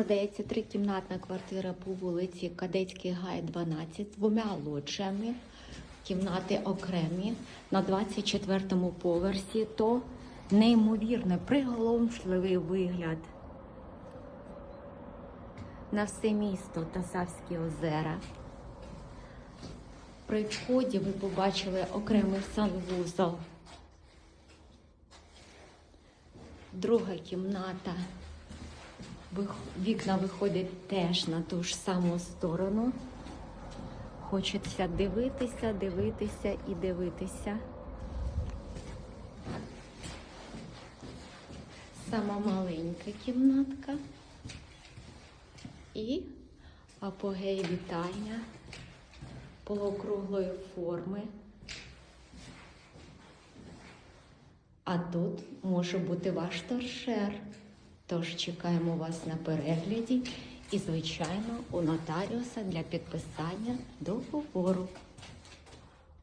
Продається трикімнатна квартира по вулиці Кадетський Гай, 12 з двома лоджіями. Кімнати окремі на 24-му поверсі. То неймовірно приголомшливий вигляд на все місто Тасавські озера. При вході ви побачили окремий санвузол. Друга кімната. Вікна виходять теж на ту ж саму сторону. Хочеться дивитися, дивитися і дивитися. Сама маленька кімнатка. І апогей вітальня полуокруглої форми. А тут може бути ваш торшер. Тож чекаємо вас на перегляді і, звичайно, у нотаріуса для підписання договору.